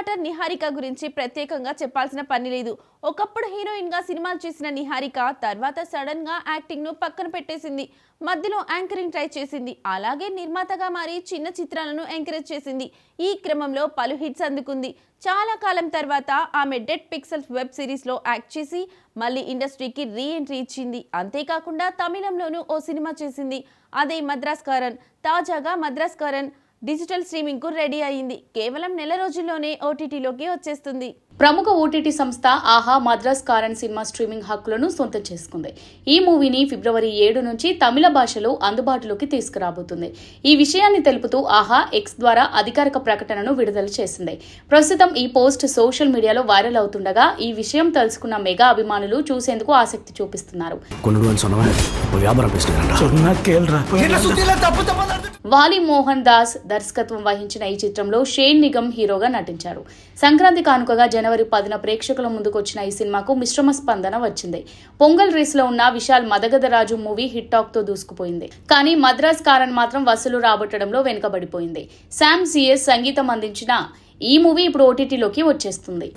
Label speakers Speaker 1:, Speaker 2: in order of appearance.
Speaker 1: Daughter Niharika గురించి ప్రత్యేకంగా చెప్పాల్సిన పని లేదు. ఒకప్పుడు హీరోయిన్గా సినిమాలు చేసిన నిహారిక తర్వాత సడన్గా పక్కన పెట్టేసింది. మధ్యలో యాంకరింగ్ ట్రై చేసింది. అలాగే నిర్మాతగా మారి చిన్న చిత్రాలను ఎంకరేజ్ చేసింది. ఈ క్రమంలో పలు హిట్స్ అందుకుంది. చాలా కాలం తర్వాత ఆమె డెడ్ పిక్సెల్స్ వెబ్ సిరీస్లో యాక్ట్ చేసి మళ్ళీ ఇండస్ట్రీకి రీ ఎంట్రీ ఇచ్చింది. అంతేకాకుండా తమిళంలోనూ ఓ సినిమా చేసింది. అదే మద్రాస్ కరణ్ తాజాగా మద్రాస్ కరణ్ డిజిటల్ స్ట్రీమింగ్కు రెడీ అయింది కేవలం నెల రోజుల్లోనే ఓటీటీలోకి వచ్చేస్తుంది.
Speaker 2: ప్రముఖ ఓటీటీ సంస్థ ఆహా మద్రాస్ కారన్ సినిమా స్ట్రీమింగ్ హక్కులను సొంతం చేసుకుంది. ఈ మూవీని ఫిబ్రవరి ఏడు నుంచి తమిళ భాషలో అందుబాటులోకి తీసుకురాబోతుంది. ఈ విషయాన్ని తెలుపుతూ ఆహా ఎక్స్ ద్వారా అధికారిక ప్రకటనను విడుదల చేసింది. ప్రస్తుతం ఈ పోస్ట్ సోషల్ మీడియాలో వైరల్ అవుతుండగా ఈ విషయం తెలుసుకున్న మెగా అభిమానులు చూసేందుకు ఆసక్తి చూపిస్తున్నారు. వాలి మోహన్ దాస్ దర్శకత్వం వహించిన ఈ చిత్రంలో షేన్ నిగమ్ హీరోగా నటించారు. సంక్రాంతి కానుకగా జనవరి పదిన ప్రేక్షకుల ముందుకు వచ్చిన ఈ సినిమాకు మిశ్రమ స్పందన వచ్చింది. పొంగల్ రేస్లో ఉన్న విశాల్ మదగదరాజు మూవీ హిట్ టాక్తో దూసుకుపోయింది. కానీ మద్రాస్ కారన్ మాత్రం వసూలు రాబట్టడంలో వెనుకబడిపోయింది. శామ్ సిఎస్ సంగీతం అందించిన ఈ మూవీ ఇప్పుడు ఓటీటీలోకి వచ్చేస్తుంది.